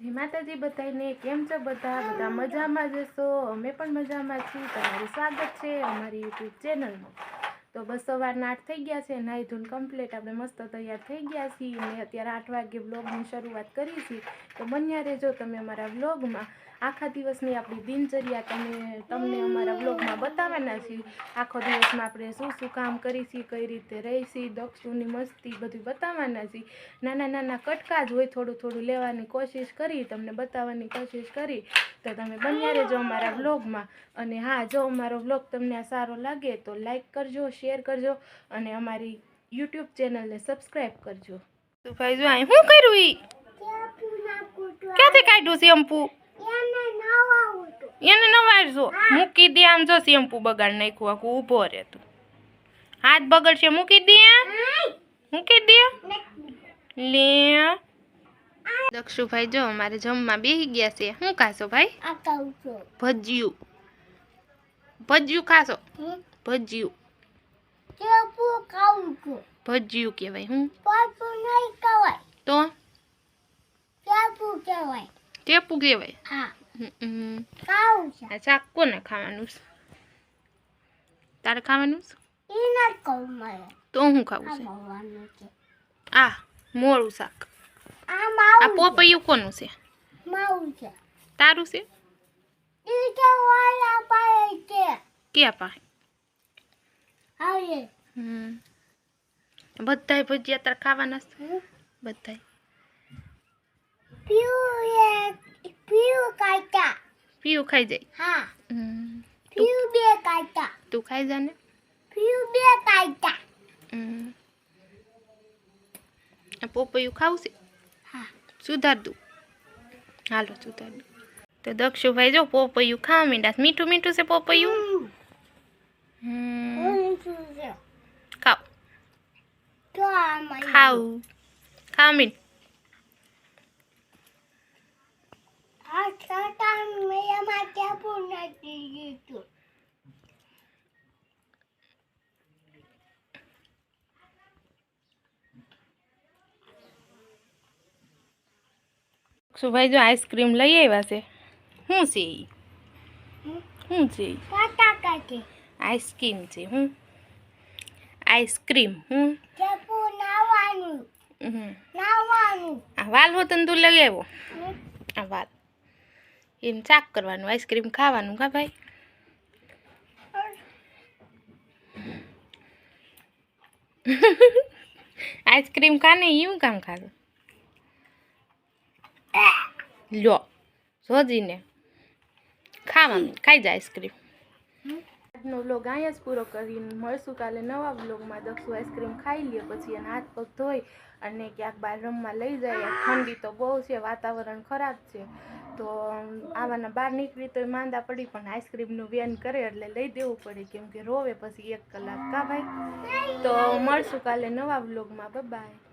જય માતાજી બધાને કેમ છો બધા? બધા મજામાં જશો અમે પણ મજામાં છીએ. તમારું સ્વાગત છે અમારી યુટ્યુબ ચેનલમાં. તો બસ સવારના આઠ થઈ ગયા છે. નાહી ધૂન કમ્પ્લીટ આપણે મસ્ત તૈયાર થઈ ગયા છીએ. અને અત્યારે આઠ વાગે વ્લોગની શરૂઆત કરી છીએ. તો બન્યા રહેજો તમે અમારા વ્લોગમાં. આખા દિવસની આપણી દિનચર્યા તમે તમને અમારા વ્લોગમાં બતાવવાના છીએ. આખો દિવસમાં આપણે શું શું કામ કરી છીએ કઈ રીતે રહીશી દક્ષુની મસ્તી બધું બતાવવાના છીએ. નાના નાના કટકા જ હોય થોડું થોડું લેવાની કોશિશ કરી તમને બતાવવાની કોશિશ કરી. તો તમે બન્યા રહેજો અમારા વ્લોગમાં અને હા જો અમારો વ્લોગ તમને આ સારો લાગે તો લાઈક કરજો શેર કરજો અને અમારી યુટ્યુબ ચેનલને સબસ્ક્રાઈબ કરજો. તો ભાઈ જો અહીં શું કર્યું ક્યાંથી કાઢ્યું શેમ્પુ એને નવારજો મૂકી દે આમ જો શેમ્પુ બગાડ નાખ્યું આખું ઊભો રહે તું. હાથ બગડશે મૂકી દે. મૂકી દે. લે. દક્ષુભાઈ જો અમારે જમવા બેસી ગયા છે. શું ખાશો ભાઈ? ભજીયું. ભજીયું ખાશો? ભજીયું. ભજીયું કહેવાય હું? તો? ટેપુ કહેવાય. હમ, આ શાક કોને ખાવાનું છે તારે ખાવાનું છે તો હું ખાવું છે આ મોળું શાક આ પોપૈયું કોનું છે તારું છે ક્યાં પાસે હમ બધાય ભજીયા તારે ખાવાના છે બધાય પીવું ખાઈ જાય. હા. હમ. તું ખાઈ જા ને. હમ. આ પોપૈયું ખાવું છે સુધાર દઉં હાલો સુધાર દઉં તો દક્ષુભાઈ જો પોપૈયું ખાવા મીંડા મીઠું મીઠું છે પોપૈયું? હમ. ખાવ. ખાવ. ખાવ મીન દક્ષુભાઈ જો આઈસ્ક્રીમ લઈ આવ્યા છે શું છે ઈ શું છે ઈ? આઈસ્ક્રીમ છે હું આઈસ્ક્રીમ હું હમ. આ વાલ હોતો ને તું લઈ આવ્યો આ વાલ એમ ચાક કરવાનું આઈસ્ક્રીમ ખાવાનું કા ભાઈ આઈસ્ક્રીમ ખાને એવું કામ ખાધું લ્યો. શોધીને. ખાવાનું ખાઈ જાય આઈસ્ક્રીમ. આજનો વ્લોગ અહીંયા જ પૂરો કરીને મળશું કાલે નવા વ્લોગમાં. દક્ષુ આઈસ્ક્રીમ ખાઈ લે પછી એના હાથ પગ ધોઈ અને ક્યાંક બહાર રમવા લઈ જાય. ઠંડી તો બહુ છે વાતાવરણ ખરાબ છે. તો આવાના બહાર નીકળી તો માંદા પડી પણ આઈસ્ક્રીમનું વેન કરે એટલે લઈ દેવું પડે. કેમ કે રોવે પછી એક કલાક. કા ભાઈ? તો મળશું કાલે નવા વ્લોગમાં. બાય